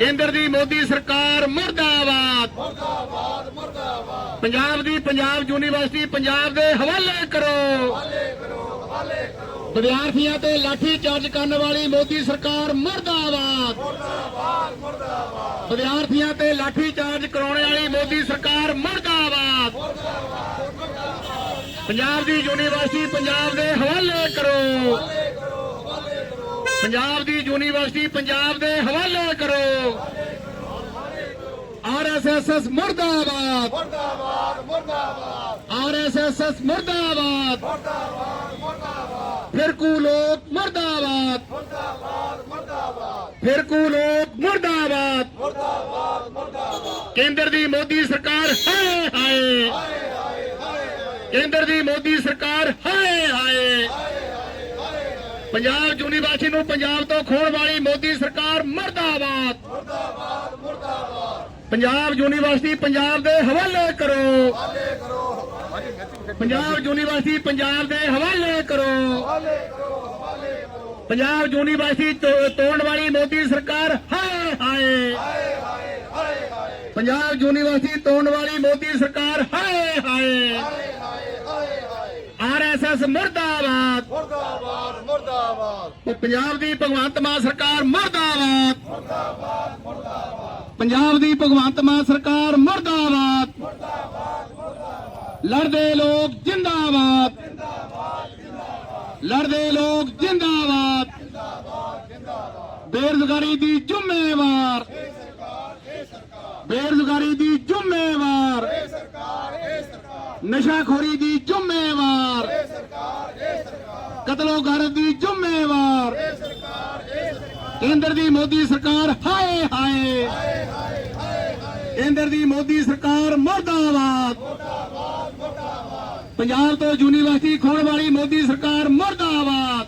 ਮੁਰਦਾਬਾਦ ਮੁਰਦਾਬਾਦ ਮੁਰਦਾਬਾਦ ਕੇਂਦਰ ਦੀ ਮੋਦੀ ਸਰਕਾਰ ਮੁਰਦਾਬਾਦ। ਮੁਰਦਾਬਾਦ ਮੁਰਦਾਬਾਦ। ਪੰਜਾਬ ਦੀ ਪੰਜਾਬ ਯੂਨੀਵਰਸਿਟੀ ਪੰਜਾਬ ਦੇ ਹਵਾਲੇ ਕਰੋ। ਹਵਾਲੇ ਕਰੋ ਹਵਾਲੇ ਕਰੋ। ਵਿਦਿਆਰਥੀਆਂ ਤੇ ਲਾਠੀ ਚਾਰਜ ਕਰਨ ਵਾਲੀ ਮੋਦੀ ਸਰਕਾਰ ਮੁਰਦਾਬਾਦ। ਮੁਰਦਾਬਾਦ ਮੁਰਦਾਬਾਦ। ਵਿਦਿਆਰਥੀਆਂ ਤੇ ਲਾਠੀ ਚਾਰਜ ਕਰਾਉਣ ਵਾਲੀ ਮੋਦੀ ਸਰਕਾਰ ਮੁਰਦਾਬਾਦ। ਪੰਜਾਬ ਦੀ ਯੂਨੀਵਰਸਿਟੀ ਪੰਜਾਬ ਦੇ ਹਵਾਲੇ ਕਰੋ। ਪੰਜਾਬ ਦੀ ਯੂਨੀਵਰਸਿਟੀ ਪੰਜਾਬ ਦੇ ਹਵਾਲੇ ਕਰੋ। ਆਰਐਸਐਸ ਮੁਰਦਾਬਾਦ। ਮੁਰਦਾਬਾਦ ਮੁਰਦਾਬਾਦ ਆਰਐਸਐਸ ਮੁਰਦਾਬਾਦ ਮੁਰਦਾਬਾਦ। ਮੁਰਦਾਬਾਦ ਫਿਰਕੂ ਲੋਕ ਮੁਰਦਾਬਾਦ। ਮੁਰਦਾਬਾਦ ਮੁਰਦਾਬਾਦ ਫਿਰਕੂ ਲੋਕ ਮੁਰਦਾਬਾਦ ਮੁਰਦਾਬਾਦ ਮੁਰਦਾਬਾਦ। ਕੇਂਦਰ ਦੀ ਮੋਦੀ ਸਰਕਾਰ ਹਾਏ ਹਾਏ। ਕੇਂਦਰ ਦੀ ਮੋਦੀ ਸਰਕਾਰ ਹਾਏ ਹਾਏ। ਪੰਜਾਬ ਯੂਨੀਵਰਸਿਟੀ ਨੂੰ ਪੰਜਾਬ ਤੋਂ ਖੋਣ ਵਾਲੀ ਮੋਦੀ ਸਰਕਾਰ ਮਰਦਾਬਾਦ। ਮਰਦਾਬਾਦ ਮਰਦਾਬਾਦ ਪੰਜਾਬ ਯੂਨੀਵਰਸਿਟੀ ਪੰਜਾਬ ਦੇ ਹਵਾਲੇ ਕਰੋ। ਪੰਜਾਬ ਯੂਨੀਵਰਸਿਟੀ ਪੰਜਾਬ ਦੇ ਹਵਾਲੇ ਕਰੋ। ਪੰਜਾਬ ਯੂਨੀਵਰਸਿਟੀ ਤੋੜਨ ਵਾਲੀ ਮੋਦੀ ਸਰਕਾਰ ਹਾਏ ਹਾਏ। ਪੰਜਾਬ ਯੂਨੀਵਰਸਿਟੀ ਤੋੜਨ ਵਾਲੀ ਮੋਦੀ ਸਰਕਾਰ ਹਾਏ ਹਾਏ। ਆਰਐਸਐਸ ਮੁਰਦਾਬਾਦ। ਮੁਰਦਾਬਾਦ ਮੁਰਦਾਬਾਦ। ਤੇ ਪੰਜਾਬ ਦੀ ਭਗਵੰਤ ਮਾਨ ਸਰਕਾਰ ਮੁਰਦਾਬਾਦ। ਪੰਜਾਬ ਦੀ ਭਗਵੰਤ ਮਾਨ ਸਰਕਾਰ ਮੁਰਦਾਬਾਦ। ਲੜਦੇ ਲੋਕ ਜਿੰਦਾਬਾਦ। ਲੜਦੇ ਲੋਕ ਜਿੰਦਾਬਾਦ। ਬੇਰੁਜ਼ਗਾਰੀ ਦੀ ਜ਼ਿੰਮੇਵਾਰ। ਬੇਰੁਜ਼ਗਾਰੀ ਦੀ ਜ਼ਿੰਮੇਵਾਰ। ਨਸ਼ਾਖੋਰੀ ਦੀ ਜ਼ਿੰਮੇਵਾਰ। ਕਤਲੋਗਾਰਤ ਦੀ ਜ਼ਿੰਮੇਵਾਰ। ਕੇਂਦਰ ਦੀ ਮੋਦੀ ਸਰਕਾਰ, ਹਾਏ ਹਾਏ। ਕੇਂਦਰ ਦੀ ਮੋਦੀ ਸਰਕਾਰ ਮਰਦਾਬਾਦ। ਪੰਜਾਬ ਤੋਂ ਯੂਨੀਵਰਸਿਟੀ ਖੋਣ ਵਾਲੀ ਮੋਦੀ ਸਰਕਾਰ ਮਰਦਾਬਾਦ।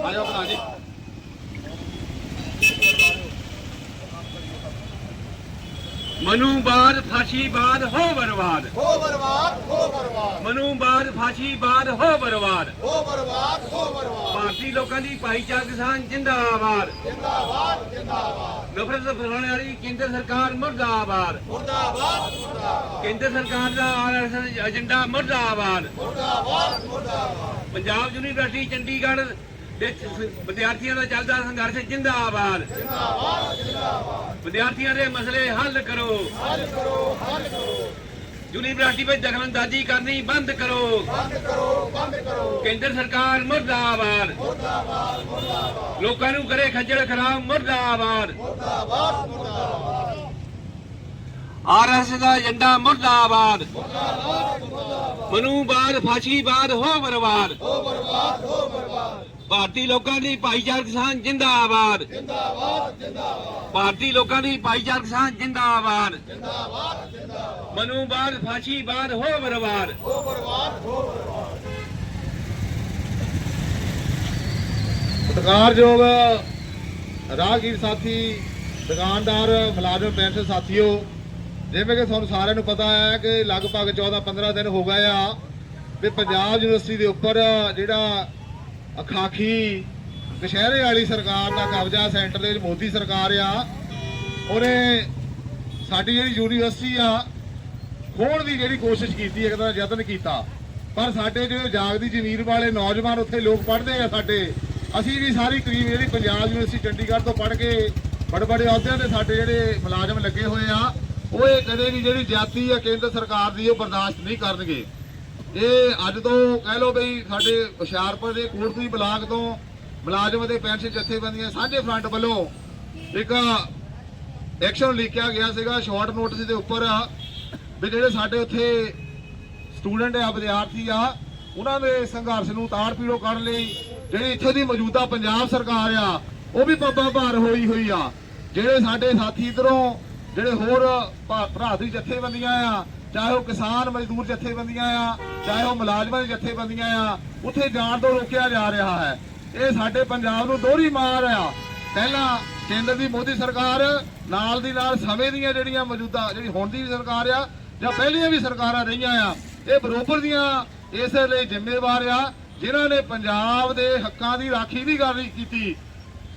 ਆਜੋ ਭਰਾ ਜੀ। ਮਨੂਬਾਦ ਫਾਸ਼ੀਬਾਦ ਹੋ ਬਰਬਾਦ। ਹੋ ਬਰਬਾਦ। ਹੋ ਬਰਬਾਦ। ਮਨੂਬਾਦ ਫਾਸ਼ੀਬਾਦ ਹੋ ਬਰਬਾਦ। ਹੋ ਬਰਬਾਦ ਹੋ ਬਰਬਾਦ। ਭਾਰਤੀ ਲੋਕਾਂ ਦੀ ਭਾਈਚਾਰਕ ਕਿਸਾਨ ਜਿੰਦਾਬਾਦ। ਜਿੰਦਾਬਾਦ ਜਿੰਦਾਬਾਦ। ਨਫ਼ਰਤ ਫੈਲਾਉਣ ਵਾਲੀ ਕੇਂਦਰ ਸਰਕਾਰ ਮੁਰਦਾਬਾਦ। ਮੁਰਦਾਬਾਦ ਮੁਰਦਾਬਾਦ। ਕੇਂਦਰ ਸਰਕਾਰ ਦਾ ਆਰਐਸਐਸ ਏਜੰਡਾ ਮੁਰਦਾਬਾਦ। ਮੁਰਦਾਬਾਦ ਮੁਰਦਾਬਾਦ। ਪੰਜਾਬ ਯੂਨੀਵਰਸਿਟੀ ਚੰਡੀਗੜ੍ਹ ਵਿੱਚ ਵਿਦਿਆਰਥੀਆਂ ਦਾ ਚੱਲਦਾ ਸੰਘਰਸ਼ ਜਿੰਦਾਬਾਦ। ਵਿਦਿਆਰਥੀਆਂ ਦੇ ਮਸਲੇ ਹੱਲ ਕਰੋ। ਹੱਲ ਕਰੋ ਹੱਲ ਕਰੋ। ਯੂਨੀਵਰਸਿਟੀ ਵਿੱਚ ਦਖਲਅੰਦਾਜ਼ੀ ਕਰਨੀ ਬੰਦ ਕਰੋ। ਬੰਦ ਕਰੋ ਬੰਦ ਕਰੋ। ਕੇਂਦਰ ਸਰਕਾਰ ਮੁਰਦਾਬਾਦ। ਲੋਕਾਂ ਨੂੰ ਕਰੇ ਖੱਜਲ ਖਰਾਬ ਮੁਰਦਾਬਾਦ। ਮੁਰਦਾਬਾਦ ਮੁਰਦਾਬਾਦ। ਆਰਐਸ ਦਾ ਏਜੰਡਾ ਮੁਰਦਾਬਾਦ। ਮਨੂਬਾਦ ਫਾਸ਼ੀਬਾਦ ਹੋ ਬਰਬਾਦ। ਹੋ ਬਰਬਾਦ ਹੋ ਬਰਬਾਦ ਭਾਰਤੀ ਲੋਕਾਂ ਦੀ ਭਾਈਚਾਰਕ ਕਿਸਾਨ ਜਿੰਦਾਬਾਦ। ਜਿੰਦਾਬਾਦ ਜਿੰਦਾਬਾਦ। ਭਾਰਤੀ ਲੋਕਾਂ ਦੀ ਭਾਈਚਾਰਕ ਕਿਸਾਨ ਜਿੰਦਾਬਾਦ। ਜਿੰਦਾਬਾਦ ਜਿੰਦਾਬਾਦ। ਮਨੂਬਾਦ ਫਾਸ਼ੀਬਾਦ ਹੋ ਬਰਬਾਦ। ਹੋ ਬਰਬਾਦ ਹੋ ਬਰਬਾਦ। ਸਤਿਕਾਰਯੋਗ ਰਾਹਗੀਰ ਸਾਥੀ ਦੁਕਾਨਦਾਰ ਮੁਲਾਜ਼ਮ ਪੈਨਸ਼ਨ ਸਾਥੀਓ ਜਿਵੇਂ ਕਿ ਤੁਹਾਨੂੰ ਸਾਰਿਆਂ ਨੂੰ ਪਤਾ ਹੈ ਕਿ ਲਗਭਗ 14-15 ਦਿਨ ਹੋ ਗਏ ਆ ਵੀ ਪੰਜਾਬ ਯੂਨੀਵਰਸਿਟੀ ਦੇ ਉੱਪਰ ਜਿਹੜਾ ਅਖਾਖੀ, ਕਸ਼ਹਿਰੇ ਵਾਲੀ ਸਰਕਾਰ ਦਾ ਕਬਜ਼ਾ ਸੈਂਟਰ ਦੇ ਮੋਦੀ ਸਰਕਾਰ ਆ। ਉਹਨੇ ਸਾਡੀ ਜਿਹੜੀ ਯੂਨੀਵਰਸਿਟੀ ਆ, ਖੋਣ ਦੀ ਜਿਹੜੀ ਕੋਸ਼ਿਸ਼ ਕੀਤੀ, ਇੱਕ ਤਾਂ ਯਤਨ ਕੀਤਾ। ਪਰ ਸਾਡੇ ਜਿਹੜੇ ਜਾਗਦੀ ਜ਼ਮੀਰ ਵਾਲੇ ਨੌਜਵਾਨ ਉੱਥੇ ਲੋਕ ਪੜ੍ਹਦੇ ਆ ਸਾਡੇ। ਅਸੀਂ ਵੀ ਸਾਰੀ ਕਰੀਬ ਜਿਹੜੀ ਪੰਜਾਬ ਯੂਨੀਵਰਸਿਟੀ ਚੰਡੀਗੜ੍ਹ ਤੋਂ ਪੜ੍ਹ ਕੇ ਬੜੇ ਬੜੇ ਅਹੁਦਿਆਂ ਤੇ ਸਾਡੇ ਜਿਹੜੇ ਮੁਲਾਜ਼ਮ ਲੱਗੇ ਹੋਏ ਆ, ਉਹ ਇਹ ਕਦੇ ਵੀ ਜਿਹੜੀ ਜਾਤੀ ਆ, ਕੇਂਦਰ ਸਰਕਾਰ ਦੀ, ਉਹ ਬਰਦਾਸ਼ਤ ਨਹੀਂ ਕਰਨਗੇ। ਇਹ ਅੱਜ ਤੋਂ ਕਹਿ ਲਓ ਬਈ ਸਾਡੇ ਹੁਸ਼ਿਆਰਪੁਰ ਦੇ ਕੋਟਪੁਰੀ ਬਲਾਕ ਤੋਂ ਮੁਲਾਜ਼ਮ ਅਤੇ ਪੈਨਸ਼ਨ ਜਥੇਬੰਦੀਆਂ ਸਾਂਝੇ ਫਰੰਟ ਵੱਲੋਂ ਇੱਕ ਐਕਸ਼ਨ ਲਿਖਿਆ ਗਿਆ ਸੀਗਾ ਸ਼ਾਰਟ ਨੋਟਿਸ ਦੇ ਉੱਪਰ ਵੀ ਜਿਹੜੇ ਸਾਡੇ ਉੱਥੇ ਸਟੂਡੈਂਟ ਆ, ਵਿਦਿਆਰਥੀ ਆ, ਉਹਨਾਂ ਦੇ ਸੰਘਰਸ਼ ਨੂੰ ਤਾੜ ਪੀੜੋ ਕਰਨ ਲਈ ਜਿਹੜੀ ਇੱਥੇ ਦੀ ਮੌਜੂਦਾ ਪੰਜਾਬ ਸਰਕਾਰ ਆ, ਉਹ ਵੀ ਪੱਬਾਂ ਭਾਰ ਹੋਈ ਹੋਈ ਆ। ਜਿਹੜੇ ਸਾਡੇ ਸਾਥੀ ਇਧਰੋਂ, ਜਿਹੜੇ ਹੋਰ ਭਾ- ਭਰਾ ਦੀ ਜਥੇਬੰਦੀਆਂ ਆ ਚਾਹੇ ਉਹ ਕਿਸਾਨ ਮਜ਼ਦੂਰ ਜਥੇਬੰਦੀਆਂ ਆ, ਚਾਹੇ ਉਹ ਮੁਲਾਜ਼ਮਾਂ ਦੀ ਜਥੇਬੰਦੀਆਂ ਆ, ਉੱਥੇ ਜਾਣ ਤੋਂ ਰੋਕਿਆ ਜਾ ਰਿਹਾ ਹੈ। ਇਹ ਸਾਡੇ ਪੰਜਾਬ ਨੂੰ ਦੋਹਰੀ ਮਾਰ ਆ। ਪਹਿਲਾਂ ਕੇਂਦਰ ਦੀ ਮੋਦੀ ਸਰਕਾਰ ਨਾਲ ਦੀ ਨਾਲ ਸਮੇਂ ਦੀਆਂ ਜਿਹੜੀਆਂ ਮੌਜੂਦਾ, ਜਿਹੜੀ ਹੁਣ ਦੀ ਸਰਕਾਰ ਆ, ਜਾਂ ਪਹਿਲੀਆਂ ਵੀ ਸਰਕਾਰਾਂ ਰਹੀਆਂ ਆ, ਇਹ ਬਰੋਬਰ ਦੀਆਂ ਇਸੇ ਲਈ ਜ਼ਿੰਮੇਵਾਰ ਆ, ਜਿਨ੍ਹਾਂ ਨੇ ਪੰਜਾਬ ਦੇ ਹੱਕਾਂ ਦੀ ਰਾਖੀ ਵੀ ਕਰ ਕੀਤੀ।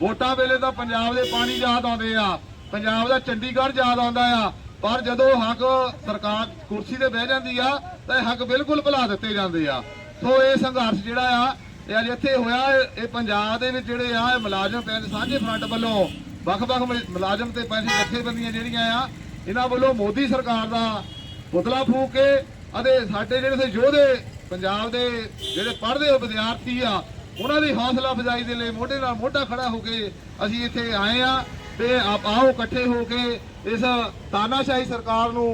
ਵੋਟਾਂ ਵੇਲੇ ਤਾਂ ਪੰਜਾਬ ਦੇ ਪਾਣੀ ਯਾਦ ਆਉਂਦੇ ਆ, ਪੰਜਾਬ ਦਾ ਚੰਡੀਗੜ੍ਹ ਯਾਦ ਆਉਂਦਾ ਆ ਪਰ ਜਦੋਂ ਹੱਕ ਸਰਕਾਰ ਕੁਰਸੀ ਤੇ ਬਹਿ ਜਾਂਦੀ ਆ, ਤਾਂ ਇਹ ਹੱਕ ਬਿਲਕੁਲ ਭੁਲਾ ਦਿੱਤੇ ਜਾਂਦੇ ਆ। ਸੋ ਇਹ ਸੰਘਰਸ਼ ਜਿਹੜਾ ਆ, ਇਹ ਅੱਜ ਇੱਥੇ ਹੋਇਆ, ਇਹ- ਪੰਜਾਬ ਦੇ ਵਿੱਚ ਜਿਹੜੇ ਆ, ਇਹ ਮੁਲਾਜ਼ਮ ਪੈਨ ਸਾਂਝੇ ਫਰੰਟ ਵੱਲੋਂ, ਵੱਖ-ਵੱਖ ਮੁਲਾਜ਼ਮ ਤੇ ਪੈਸੇ ਜਥੇਬੰਦੀਆਂ ਜਿਹੜੀਆਂ ਆ, ਇਹਨਾਂ ਵੱਲੋਂ ਮੋਦੀ ਸਰਕਾਰ ਦਾ ਪੁਤਲਾ ਫੂਕ ਕੇ, ਅਤੇ ਸਾਡੇ ਜਿਹੜੇ ਸੇ ਯੋਧੇ ਪੰਜਾਬ ਦੇ ਜਿਹੜੇ ਪੜ੍ਹਦੇ ਹੋ ਵਿਦਿਆਰਥੀ ਆ, ਉਹਨਾਂ ਦੀ ਹੌਸਲਾ ਅਫਜ਼ਾਈ ਦੇ ਲਈ ਮੋਢੇ ਨਾਲ ਮੋਢਾ ਖੜਾ ਹੋ ਕੇ ਅਸੀਂ ਇੱਥੇ ਆਏ ਆ। ਤੇ ਆਪ ਆਓ ਇਕੱਠੇ ਹੋ ਕੇ ਇਸ ਤਾਨਾਸ਼ਾਹੀ ਸਰਕਾਰ ਨੂੰ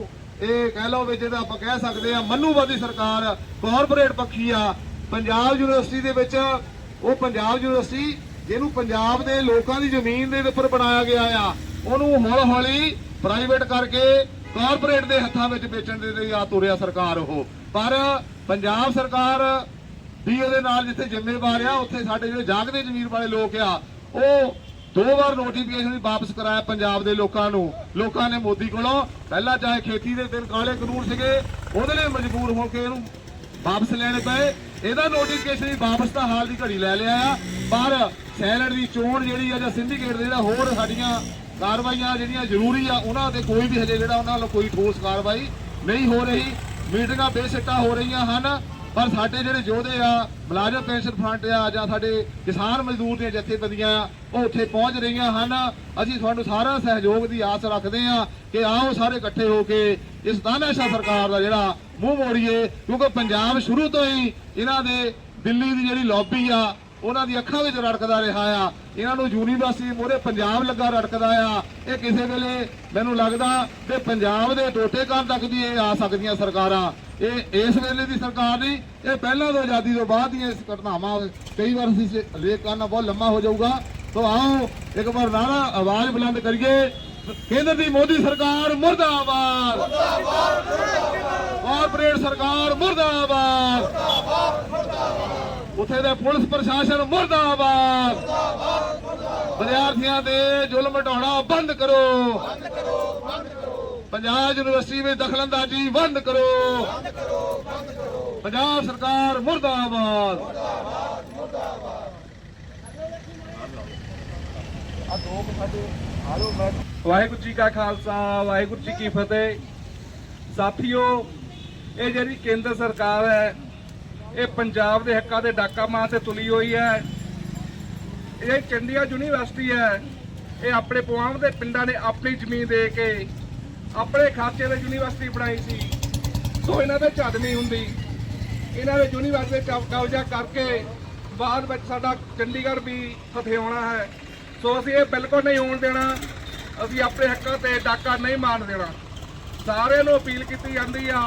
ਇਹ ਕਹਿ ਲਓ ਵੀ ਜਿਹੜਾ ਆਪਾਂ ਕਹਿ ਸਕਦੇ ਆ ਮਨੂਵਾਦੀ ਸਰਕਾਰ ਕਾਰਪੋਰੇਟ ਪੱਖੀ ਆ, ਪੰਜਾਬ ਯੂਨੀਵਰਸਿਟੀ ਦੇ ਵਿੱਚ ਉਹ ਪੰਜਾਬ ਯੂਨੀਵਰਸਿਟੀ ਜਿਹਨੂੰ ਪੰਜਾਬ ਦੇ ਲੋਕਾਂ ਦੀ ਜ਼ਮੀਨ ਦੇ ਉੱਪਰ ਬਣਾਇਆ ਗਿਆ ਆ, ਉਹਨੂੰ ਹੌਲੀ ਹੌਲੀ ਪ੍ਰਾਈਵੇਟ ਕਰਕੇ ਕਾਰਪੋਰੇਟ ਦੇ ਹੱਥਾਂ ਵਿੱਚ ਵੇਚਣ ਦੇ ਲਈ ਆ ਤੁਰਿਆ ਸਰਕਾਰ ਉਹ। ਪਰ ਪੰਜਾਬ ਸਰਕਾਰ ਵੀ ਉਹਦੇ ਨਾਲ ਜਿੱਥੇ ਜ਼ਿੰਮੇਵਾਰ ਆ, ਉੱਥੇ ਸਾਡੇ ਜਿਹੜੇ ਜਾਗਦੇ ਜ਼ਮੀਰ ਵਾਲੇ ਲੋਕ ਆ, ਉਹ ਦੋ ਵਾਰ ਨੋਟੀਫਿਕੇਸ਼ਨ ਵੀ ਵਾਪਸ ਕਰਾਇਆ ਪੰਜਾਬ ਦੇ ਲੋਕਾਂ ਨੂੰ। ਲੋਕਾਂ ਨੇ ਮੋਦੀ ਕੋਲੋਂ ਪਹਿਲਾਂ ਚਾਹੇ ਖੇਤੀ ਦੇ ਤਿੰਨ ਕਾਲੇ ਕਾਨੂੰਨ ਸੀਗੇ, ਉਹਦੇ ਲਈ ਮਜਬੂਰ ਹੋ ਕੇ ਇਹਨੂੰ ਵਾਪਸ ਲੈਣੇ ਪਏ। ਇਹਦਾ ਨੋਟੀਫਿਕੇਸ਼ਨ ਵੀ ਵਾਪਸ ਤਾਂ ਹਾਲ ਦੀ ਘੜੀ ਲੈ ਲਿਆ ਆ, ਪਰ ਸੈਲਡ ਦੀ ਚੋਣ ਜਿਹੜੀ ਆ ਜਾਂ ਸਿੰਡੀਕੇਟ ਦੇ ਜਿਹੜਾ ਹੋਰ ਸਾਡੀਆਂ ਕਾਰਵਾਈਆਂ ਜਿਹੜੀਆਂ ਜ਼ਰੂਰੀ ਆ, ਉਹਨਾਂ ਤੇ ਕੋਈ ਵੀ ਹਜੇ ਜਿਹੜਾ ਉਹਨਾਂ ਵੱਲੋਂ ਕੋਈ ਠੋਸ ਕਾਰਵਾਈ ਨਹੀਂ ਹੋ ਰਹੀ। ਮੀਟਿੰਗਾਂ ਬੇਸਿੱਟਾ ਹੋ ਰਹੀਆਂ ਹਨ। ਪਰ ਸਾਡੇ ਜਿਹੜੇ ਯੋਧੇ ਆ, ਮੁਲਾਜ਼ਮ ਪੈਨਸ਼ਨ ਫਰੰਟ ਆ ਜਾਂ ਸਾਡੇ ਕਿਸਾਨ ਮਜ਼ਦੂਰ ਦੀਆਂ ਜਥੇਬੰਦੀਆਂ ਆ ਉਹ ਉੱਥੇ ਪਹੁੰਚ ਰਹੀਆਂ ਹਨ। ਅਸੀਂ ਤੁਹਾਨੂੰ ਸਾਰਾ ਸਹਿਯੋਗ ਦੀ ਆਸ ਰੱਖਦੇ ਆ ਕਿ ਆਓ ਸਾਰੇ ਇਕੱਠੇ ਹੋ ਕੇ ਇਸ ਤਾਨਾਸ਼ਾਹ ਸਰਕਾਰ ਦਾ ਜਿਹੜਾ ਮੂੰਹ ਮੋੜੀਏ, ਕਿਉਂਕਿ ਪੰਜਾਬ ਸ਼ੁਰੂ ਤੋਂ ਹੀ ਇਹਨਾਂ ਦੇ ਦਿੱਲੀ ਦੀ ਜਿਹੜੀ ਲੌਬੀ ਆ, ਉਹਨਾਂ ਦੀ ਅੱਖਾਂ ਵਿੱਚ ਰੜਕਦਾ ਰਿਹਾ ਆ। ਇਹਨਾਂ ਨੂੰ ਯੂਨੀਵਰਸਿਟੀ ਮੋਰੇ ਪੰਜਾਬ ਲੱਗਾ ਰੜਕਦਾ ਆ। ਇਹ ਕਿਸੇ ਵੇਲੇ ਮੈਨੂੰ ਲੱਗਦਾ ਕਿ ਪੰਜਾਬ ਦੇ ਟੋਟੇ ਕਰਨ ਤੱਕ ਵੀ ਇਹ ਆ ਸਕਦੀਆਂ ਸਰਕਾਰਾਂ। ਇਹ ਇਸ ਵੇਲੇ ਦੀ ਸਰਕਾਰ ਨਹੀਂ, ਇਹ ਪਹਿਲਾਂ ਤੋਂ ਆਜ਼ਾਦੀ ਤੋਂ ਬਾਅਦ ਦੀਆਂ ਇਸ ਘਟਨਾਵਾਂ ਕਈ ਵਾਰ ਅਸੀਂ ਲੇਖ ਕਰਨਾ ਬਹੁਤ ਲੰਮਾ ਹੋ ਜਾਊਗਾ। ਸੋ ਆਓ, ਇੱਕ ਵਾਰ ਨਾਰਾ ਆਵਾਜ਼ ਬੁਲੰਦ ਕਰੀਏ। ਕੇਂਦਰ ਦੀ ਮੋਦੀ ਸਰਕਾਰ ਮੁਰਦਾਬਾਦ। ਕਾਰਪੋਰੇਟ ਸਰਕਾਰ ਮੁਰਦਾਬਾਦ। ਉੱਥੇ ਦੇ ਪੁਲਿਸ ਪ੍ਰਸ਼ਾਸਨ ਮੁਰਦਾਬਾਦ। ਵਿਦਿਆਰਥੀਆਂ ਦੇ ਜ਼ੁਲਮ ਢਾਉਣਾ ਬੰਦ ਕਰੋ। ਪੰਜਾਬ ਯੂਨੀਵਰਸਿਟੀ ਵਿੱਚ ਦਖਲਅੰਦਾਜ਼ੀ ਬੰਦ ਕਰੋ। ਪੰਜਾਬ ਸਰਕਾਰ ਮੁਰਦਾਬਾਦ। ਵਾਹਿਗੁਰੂ ਜੀ ਕਾ ਖਾਲਸਾ, ਵਾਹਿਗੁਰੂ ਜੀ ਕੀ ਫਤਿਹ। ਸਾਥੀਓ, ਇਹ ਜਿਹੜੀ ਕੇਂਦਰ ਸਰਕਾਰ ਹੈ, ਇਹ ਪੰਜਾਬ ਦੇ ਹੱਕਾਂ ਦੇ ਡਾਕਾ ਮਾਰ ਤੇ ਤੁਲੀ ਹੋਈ ਹੈ। ਇਹ ਚੰਡੀਗੜ੍ਹ ਯੂਨੀਵਰਸਿਟੀ ਹੈ, ਇਹ ਆਪਣੇ ਪੁਆਮ ਦੇ ਪਿੰਡਾਂ ਨੇ ਆਪਣੀ ਜ਼ਮੀਨ ਦੇ ਕੇ ਆਪਣੇ ਖਾਤੇ ਦੇ ਯੂਨੀਵਰਸਿਟੀ ਬਣਾਈ ਸੀ। ਸੋ ਇਹਨਾਂ ਦੇ ਝੱਡ ਨਹੀਂ ਹੁੰਦੀ। ਇਹਨਾਂ ਦੇ ਯੂਨੀਵਰਸਿਟੀ ਕਬਜ਼ਾ ਕਰਕੇ ਬਾਅਦ ਵਿੱਚ ਸਾਡਾ ਚੰਡੀਗੜ੍ਹ ਵੀ ਹਥਿਆਉਣਾ ਹੈ। ਸੋ ਅਸੀਂ ਇਹ ਬਿਲਕੁਲ ਨਹੀਂ ਹੋਣ ਦੇਣਾ। ਅਸੀਂ ਆਪਣੇ ਹੱਕਾਂ ਤੇ ਡਾਕਾ ਨਹੀਂ ਮਾਰਨ ਦੇਣਾ। ਸਾਰਿਆਂ ਨੂੰ ਅਪੀਲ ਕੀਤੀ ਜਾਂਦੀ ਆ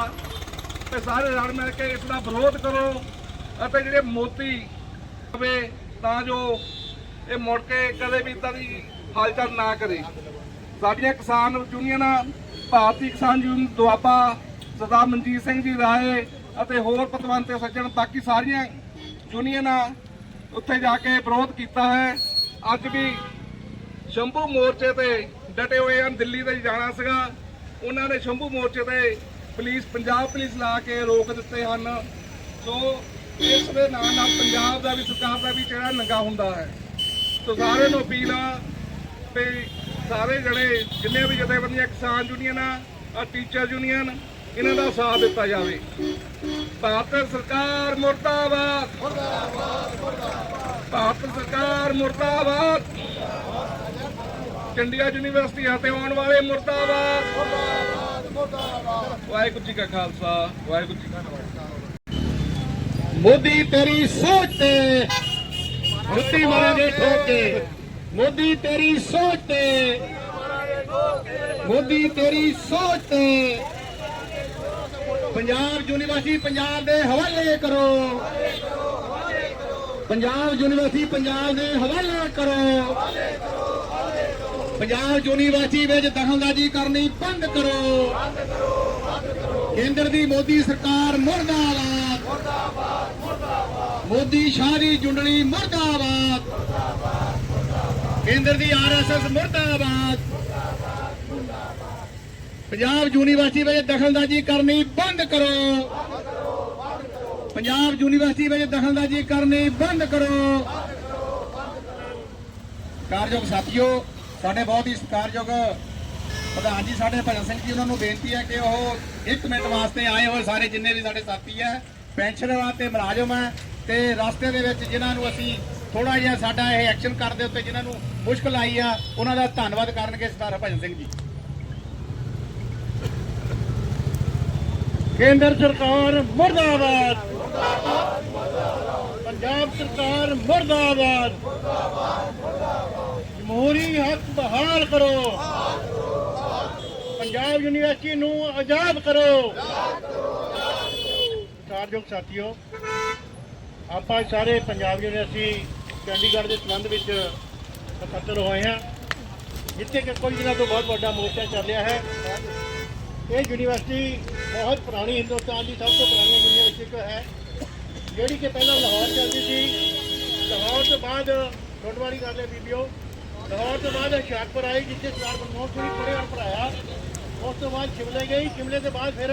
ਤੇ ਸਾਰੇ ਰਲ ਮਿਲ ਕੇ ਇਸ ਦਾ ਵਿਰੋਧ ਕਰੋ ਅਤੇ ਜਿਹੜੇ ਮੋਤੀ ਹੋਵੇ ਤਾਂ ਜੋ ਇਹ ਮੁੜ ਕੇ ਕਦੇ ਵੀ ਇਦਾਂ ਦੀ ਹਾਲਚਲ ਨਾ ਕਰੇ। ਸਾਡੀਆਂ ਕਿਸਾਨ ਯੂਨੀਅਨਾਂ ਭਾਰਤੀ ਕਿਸਾਨ ਯੂਨੀਅਨ ਦੁਆਬਾ ਸਰਦਾਰ ਮਨਜੀਤ ਸਿੰਘ ਜੀ ਰਾਏ ਅਤੇ ਹੋਰ ਪਤਵੰਤੇ ਸੱਜਣ, ਬਾਕੀ ਸਾਰੀਆਂ ਯੂਨੀਅਨਾਂ ਉੱਥੇ ਜਾ ਕੇ ਵਿਰੋਧ ਕੀਤਾ ਹੈ। ਅੱਜ ਵੀ ਸ਼ੰਭੂ ਮੋਰਚੇ ਤੇ ਡਟੇ ਹੋਏ ਹਨ, ਦਿੱਲੀ ਤੇ ਜਾਣਾ ਸੀਗਾ। ਉਹਨਾਂ ਨੇ ਸ਼ੰਭੂ ਮੋਰਚੇ ਤੇ ਪੁਲਿਸ, ਪੰਜਾਬ ਪੁਲਿਸ ਲਾ ਕੇ ਰੋਕ ਦਿੱਤੇ ਹਨ। ਸੋ ਇਸ ਦੇ ਨਾਲ ਨਾਲ ਪੰਜਾਬ ਦਾ ਵੀ, ਸਰਕਾਰ ਦਾ ਵੀ ਚਿਹਰਾ ਨੰਗਾ ਹੁੰਦਾ ਹੈ। ਸੋ ਸਾਰਿਆਂ ਨੂੰ ਅਪੀਲ ਆ ਵੀ ਸਾਰੇ ਜਣੇ ਜਿੰਨੇ ਵੀ ਜਥੇਬੰਦੀਆਂ, ਕਿਸਾਨ ਯੂਨੀਅਨਾਂ ਆ ਟੀਚਰ ਯੂਨੀਅਨ, ਇਹਨਾਂ ਦਾ ਸਾਥ ਦਿੱਤਾ ਜਾਵੇ। ਭਾਰਤ ਸਰਕਾਰ ਮੁਰਦਾਬਾਦ। ਭਾਰਤ ਸਰਕਾਰ ਮੁਰਦਾਬਾਦ। ਚੰਡੀਗੜ੍ਹ ਯੂਨੀਵਰਸਿਟੀ ਹੱਥੇ ਆਉਣ ਵਾਲੇ ਮੁਰਦਾਬਾਦ। ਵਾਹਿਗੁਰੂ ਜੀ ਕਾ ਖਾਲਸਾ, ਵਾਹਿਗੁਰੂ ਜੀ ਕੀ ਫਤਿਹ ਮੋਦੀ ਤੇਰੀ ਸੋਚ ਤੇ ਰੁੱਤੀ ਮਾਰਾਂਗੇ ਠੋਕੇ। ਮੋਦੀ ਤੇਰੀ ਸੋਚ ਤੇ। ਮੋਦੀ ਤੇਰੀ ਸੋਚ ਤੇ। ਪੰਜਾਬ ਯੂਨੀਵਰਸਿਟੀ ਪੰਜਾਬ ਦੇ ਹਵਾਲੇ ਕਰੋ। ਪੰਜਾਬ ਯੂਨੀਵਰਸਿਟੀ ਪੰਜਾਬ ਦੇ ਹਵਾਲੇ ਕਰੋ। ਪੰਜਾਬ ਯੂਨੀਵਰਸਿਟੀ ਵਿੱਚ ਦਖਲਦਾਜ਼ੀ ਕਰਨੀ ਬੰਦ ਕਰੋ। ਕੇਂਦਰ ਦੀ ਮੋਦੀ ਸਰਕਾਰ ਮੁਰਦਾਬਾਦ। ਮੋਦੀ ਸ਼ਾਹ ਦੀ ਜੁੰਡਲੀ ਮੁਰਦਾਬਾਦ। ਕੇਂਦਰ ਦੀ ਆਰਐਸਐਸ ਮੁਰਦਾਬਾਦ। ਪੰਜਾਬ ਯੂਨੀਵਰਸਿਟੀ ਵਿੱਚ ਦਖਲਅੰਦਾਜ਼ੀ ਕਰਨੀ ਬੰਦ ਕਰੋ। ਪੰਜਾਬ ਯੂਨੀਵਰਸਿਟੀ ਵਿੱਚ ਦਖਲਅੰਦਾਜ਼ੀ ਕਰਨੀ ਬੰਦ ਕਰੋ। ਸਤਿਕਾਰਯੋਗ ਸਾਥੀਓ, ਸਾਡੇ ਬਹੁਤ ਹੀ ਸਤਿਕਾਰਯੋਗ ਪ੍ਰਧਾਨ ਜੀ, ਸਾਡੇ ਭਜਨ ਸਿੰਘ ਜੀ, ਉਹਨਾਂ ਨੂੰ ਬੇਨਤੀ ਹੈ ਕਿ ਉਹ ਇੱਕ ਮਿੰਟ ਵਾਸਤੇ ਆਏ ਹੋਏ ਸਾਰੇ ਜਿੰਨੇ ਵੀ ਸਾਡੇ ਸਾਥੀ ਹੈ, ਪੈਨਸ਼ਨਰਾਂ ਤੇ ਮੁਲਾਜ਼ਮ ਹੈ ਤੇ ਰਸਤੇ ਦੇ ਵਿੱਚ ਜਿਨ੍ਹਾਂ ਨੂੰ ਅਸੀਂ ਥੋੜਾ ਜਿਹਾ ਸਾਡਾ ਇਹ ਐਕਸ਼ਨ ਕਰਨ ਦੇ ਉੱਤੇ ਜਿਨ੍ਹਾਂ ਨੂੰ ਮੁਸ਼ਕਲ ਆਈ ਆ, ਉਹਨਾਂ ਦਾ ਧੰਨਵਾਦ ਕਰਨਗੇ ਸਰਦਾਰ ਭਜਨ ਸਿੰਘ ਜੀ। ਕੇਂਦਰ ਸਰਕਾਰ ਮੁਰਦਾਬਾਦ। ਪੰਜਾਬ ਸਰਕਾਰ ਮੁਰਦਾਬਾਦ। ਜਮਹੂਰੀ ਹੱਕ ਬਹਾਲ ਕਰੋ। ਪੰਜਾਬ ਯੂਨੀਵਰਸਿਟੀ ਨੂੰ ਆਜ਼ਾਦ ਕਰੋ। ਸਤਿਕਾਰਯੋਗ ਸਾਥੀਓ, ਆਪਾਂ ਸਾਰੇ ਪੰਜਾਬ ਯੂਨੀਵਰਸਿਟੀ ਚੰਡੀਗੜ੍ਹ ਦੇ ਸੰਬੰਧ ਵਿੱਚ ਇਕੱਤਰ ਹੋਏ ਹਾਂ, ਜਿੱਥੇ ਕਿ ਕੁਝ ਦਿਨਾਂ ਤੋਂ ਬਹੁਤ ਵੱਡਾ ਮੋਰਚਾ ਚੱਲ ਰਿਹਾ ਹੈ। ਇਹ ਯੂਨੀਵਰਸਿਟੀ ਬਹੁਤ ਪੁਰਾਣੀ, ਹਿੰਦੁਸਤਾਨ ਦੀ ਸਭ ਤੋਂ ਪੁਰਾਣੀ ਯੂਨੀਵਰਸਿਟੀ ਇੱਕ ਹੈ, ਜਿਹੜੀ ਕਿ ਪਹਿਲਾਂ ਲਾਹੌਰ ਚੱਲਦੀ ਸੀ। ਲਾਹੌਰ ਤੋਂ ਬਾਅਦ ਰੋਡਵਾੜੀ ਕਰ ਲਿਆ ਬੀਬੀਓ। ਲਾਹੌਰ ਤੋਂ ਬਾਅਦ ਹੁਸ਼ਿਆਰਪੁਰ ਆਈ ਜਿੱਥੇ ਸਰਦਾਰ ਮਨਮੋਹਨ ਸਿੰਘ ਨੇ ਪੜ੍ਹਿਆ ਔਰ ਪੜਾਇਆ ਉਸ ਤੋਂ ਬਾਅਦ ਸ਼ਿਮਲੇ ਗਈ ਸ਼ਿਮਲੇ ਤੋਂ ਬਾਅਦ ਫਿਰ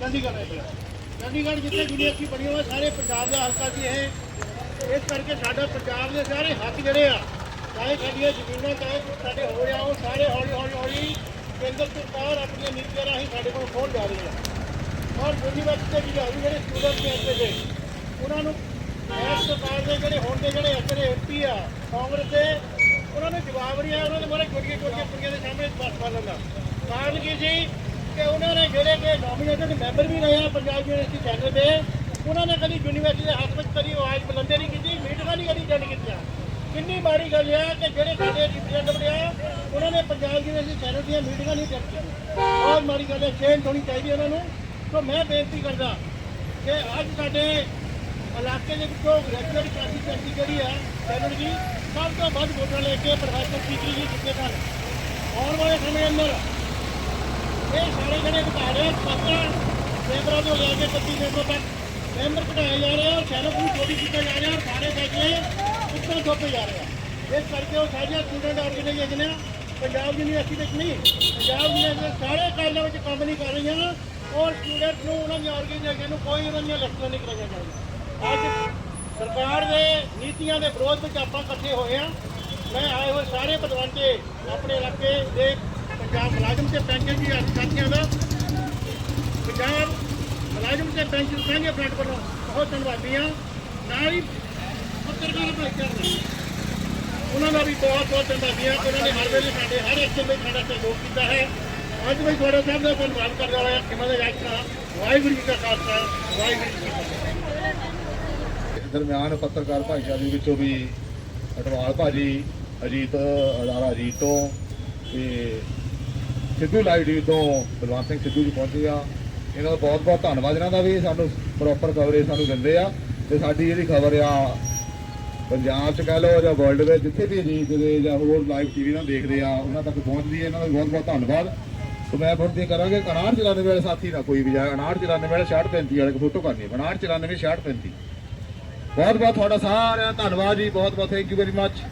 ਚੰਡੀਗੜ੍ਹ ਆਈ ਚੰਡੀਗੜ੍ਹ ਜਿੱਥੇ ਯੂਨੀਵਰਸਿਟੀ ਬਣੀ ਹੋਈ ਸਾਰੇ ਪੰਜਾਬ ਦਾ ਹਲਕਾ ਸੀ ਇਹ। ਇਸ ਕਰਕੇ ਸਾਡਾ ਪੰਜਾਬ ਦੇ ਸਾਰੇ ਹੱਕ ਜਿਹੜੇ ਆ, ਚਾਹੇ ਸਾਡੀਆਂ ਜ਼ਮੀਨਾਂ, ਚਾਹੇ ਸਾਡੇ ਹੋ ਰਿਹਾ, ਉਹ ਸਾਰੇ ਹੌਲੀ ਹੌਲੀ ਹੌਲੀ ਕੇਂਦਰ ਸਰਕਾਰ ਆਪਣੀਆਂ ਨੀਤੀਆਂ ਰਾਹੀਂ ਸਾਡੇ ਕੋਲ ਖੋਲ ਜਾ ਰਹੀ ਹੈ। ਔਰ ਯੂਨੀਵਰਸਿਟੀ ਦੇ ਵਿਦਿਆਰਥੀ ਜਿਹੜੇ ਸਟੂਡੈਂਟ ਨੇ ਇੱਥੇ ਦੇ, ਉਹਨਾਂ ਨੂੰ ਇਸ ਸਰਕਾਰ ਦੇ ਜਿਹੜੇ ਹੁਣ ਦੇ ਜਿਹੜੇ ਇੱਥੇ ਦੇ ਐਮਪੀ ਆ, ਕਾਂਗਰਸ ਦੇ, ਉਹਨਾਂ ਨੂੰ ਜਵਾਬ ਨਹੀਂ ਆਇਆ, ਉਹਨਾਂ ਦੇ ਬਾਰੇ ਛੋਟੀਆਂ ਛੋਟੀਆਂ ਕੁੜੀਆਂ ਦੇ ਸਾਹਮਣੇ ਬਸ ਕਰ ਲੈਂਦਾ। ਕਾਰਨ ਕੀ ਸੀ ਕਿ ਉਹਨਾਂ ਨੇ ਜਿਹੜੇ ਕਿ ਨੋਮੀਨੇਟਡ ਮੈਂਬਰ ਵੀ ਰਹੇ ਆ ਪੰਜਾਬ ਯੂਨੀਵਰਸਿਟੀ ਚੈਨਲ ਦੇ ਉਹਨਾਂ ਨੇ ਕਦੀ ਯੂਨੀਵਰਸਿਟੀ ਦੇ ਹੱਕ ਵਿੱਚ ਕਦੀ ਆਵਾਜ਼ ਬੁਲੰਦੇ ਨਹੀਂ ਕੀਤੀ, ਮੀਟਿੰਗਾਂ ਨਹੀਂ ਕਦੀ ਅਟੈਂਡ ਕੀਤੀਆਂ। ਕਿੰਨੀ ਮਾੜੀ ਗੱਲ ਹੈ ਕਿ ਜਿਹੜੇ ਸਾਡੇ ਰਿਪਰੈਜ਼ੈਂਟੇਟਿਵ ਆ, ਉਹਨਾਂ ਨੇ ਪੰਜਾਬ ਯੂਨੀਵਰਸਿਟੀ ਚੈਨਲ ਦੀਆਂ ਮੀਟਿੰਗਾਂ ਨਹੀਂ ਅਟੈਂਡ ਕੀਤੀਆਂ। ਬਹੁਤ ਮਾੜੀ ਗੱਲ ਹੈ, ਚੇਂਜ ਹੋਣੀ ਚਾਹੀਦੀ ਉਹਨਾਂ ਨੂੰ। ਸੋ ਮੈਂ ਬੇਨਤੀ ਕਰਦਾ ਕਿ ਅੱਜ ਸਾਡੇ ਇਲਾਕੇ ਦੇ ਵਿੱਚੋਂ ਰੈਗੂਲਰ ਕਾਸੀ ਚੈਂਟੀ ਜਿਹੜੀ ਆ ਚੈਨਲ ਜੀ। ਸਭ ਤੋਂ ਵੱਧ ਵੋਟਾਂ ਲੈ ਕੇ ਪ੍ਰੋਫੈਸਰ ਸੀਕਰੀ ਜੀ ਜਿੱਤੇ ਸਨ ਆਉਣ ਵਾਲੇ ਸਮੇਂ ਅੰਦਰ ਇਹ ਸਾਰੇ ਜਿਹੜੇ ਅਧਿਕਾਰ ਹੈ ਸੱਤਾਂ ਮੈਂਬਰਾਂ ਤੋਂ ਲੈ ਕੇ 31 ਮੈਂਬਰ ਤੱਕ ਮੈਂਬਰ ਘਟਾਏ ਜਾ ਰਹੇ ਆ ਔਰ ਨੂੰ ਚੋਰੀ ਕੀਤਾ ਜਾ ਰਿਹਾ ਸਾਰੇ ਫੈਸਲੇ ਉੱਤੋਂ ਥੋਪੇ ਜਾ ਰਹੇ ਆ। ਇਸ ਕਰਕੇ ਉਹ ਸਾਰੀਆਂ ਸਟੂਡੈਂਟ ਆਰਗੇਨਾਈਜੇਸ਼ਨ ਆ ਪੰਜਾਬ ਯੂਨੀਵਰਸਿਟੀ ਵਿੱਚ ਨਹੀਂ, ਪੰਜਾਬ ਯੂਨੀਵਰਸਿਟੀ ਸਾਰੇ ਕਾਲਜਾਂ ਵਿੱਚ ਕੰਮ ਨਹੀਂ ਕਰ ਰਹੀਆਂ। ਔਰ ਸਟੂਡੈਂਟ ਨੂੰ ਉਹਨਾਂ ਦੀ ਆਰਗੇਨਾਈਜੇਸ਼ਨ ਨੂੰ ਕੋਈ ਉਹਨਾਂ ਦੀਆਂ ਇਲੈਕਸ਼ਨ ਨਹੀਂ ਕਰਾਈਆਂ ਜਾਂਦੀਆਂ ਅੱਜ ਸਰਕਾਰ ਦੇ ਨੀਤੀਆਂ ਦੇ ਵਿਰੋਧ ਵਿੱਚ ਆਪਾਂ ਇਕੱਠੇ ਹੋਏ ਆ ਮੈਂ ਆਏ ਹੋਏ ਸਾਰੇ ਪਦਵੰਤੇ ਆਪਣੇ ਇਲਾਕੇ ਦੇ ਪੰਜਾਬ ਮੁਲਾਜ਼ਮ ਤੇ ਪੈਨਸ਼ਨ ਦੀ ਸਾਥੀਆਂ ਦਾ। ਪੰਜਾਬ ਮੁਲਾਜ਼ਮ ਤੇ ਪੈਨਸ਼ਨ ਸਾਂਝੇ ਫਰੰਟ ਵੱਲੋਂ ਬਹੁਤ ਧੰਨਵਾਦੀ ਹਾਂ। ਨਾਲ ਹੀ ਪੱਤਰਕਾਰ ਭਾਈਚਾਰੇ ਦਾ ਉਹਨਾਂ ਦਾ ਵੀ ਬਹੁਤ ਬਹੁਤ ਧੰਨਵਾਦੀ ਹਾਂ ਉਹਨਾਂ ਨੇ ਹਰ ਵੇਲੇ ਸਾਡੇ ਹਰ ਇੱਕ ਵਿੱਚ ਸਾਡਾ ਸਹਿਯੋਗ ਕੀਤਾ ਹੈ। ਅੱਜ ਵੀ ਤੁਹਾਡਾ ਸਭ ਦਾ ਧੰਨਵਾਦ ਕਰਦਾ ਹੋਇਆ ਕਿਮਾ ਦਾ ਯਾਤਰਾ? ਵਾਹਿਗੁਰੂ ਜੀ ਕਾ ਖਾਲਸਾ, ਵਾਹਿਗੁਰੂ ਜੀ ਕੀ ਦਰਮਿਆਨ ਪੱਤਰਕਾਰ ਭਾਈਚਾਰੇ ਦੇ ਵਿੱਚੋਂ ਵੀ ਅਟਵਾਲ ਭਾਜੀ, ਅਜੀਤ, ਅਦਾਰਾ ਅਜੀਤ ਤੋਂ ਤੇ ਸਿੱਧੂ ਲਾਈਵ ਤੋਂ ਬਲਵੰਤ ਸਿੰਘ ਸਿੱਧੂ ਜੀ ਪਹੁੰਚੇ ਆ। ਇਹਨਾਂ ਦਾ ਬਹੁਤ ਬਹੁਤ ਧੰਨਵਾਦ। ਇਹਨਾਂ ਦਾ ਵੀ ਸਾਨੂੰ ਪ੍ਰੋਪਰ ਕਵਰੇਜ ਸਾਨੂੰ ਦਿੰਦੇ ਆ। ਤੇ ਸਾਡੀ ਜਿਹੜੀ ਖਬਰ ਆ, ਪੰਜਾਬ ਚ ਕਹਿ ਲਓ ਜਾਂ ਵਰਲਡ ਵਿੱਚ ਜਿੱਥੇ ਵੀ ਅਜੀਤ ਦੇ ਜਾਂ ਹੋਰ ਲਾਈਵ ਟੀਵੀ ਨਾਲ ਦੇਖਦੇ ਆ, ਉਹਨਾਂ ਤੱਕ ਪਹੁੰਚਦੀ ਹੈ। ਇਹਨਾਂ ਦਾ ਬਹੁਤ ਬਹੁਤ ਧੰਨਵਾਦ। ਸੋ ਮੈਂ ਬੇਨਤੀ ਕਰਾਂਗੇ 5994 ਵਾਲੇ ਸਾਥੀ ਨਾ ਕੋਈ ਵੀ ਜਾਏ। 5994 ਵਾਲੇ 6035 ਵਾਲੇ ਫੋਟੋ ਕਰਨੀ ਹੈ। 5994 6035 ਬਹੁਤ ਬਹੁਤ ਤੁਹਾਡਾ ਸਾਰਿਆਂ ਦਾ ਧੰਨਵਾਦ ਜੀ। ਬਹੁਤ ਬਹੁਤ ਥੈਂਕ ਯੂ ਵੈਰੀ ਮੱਚ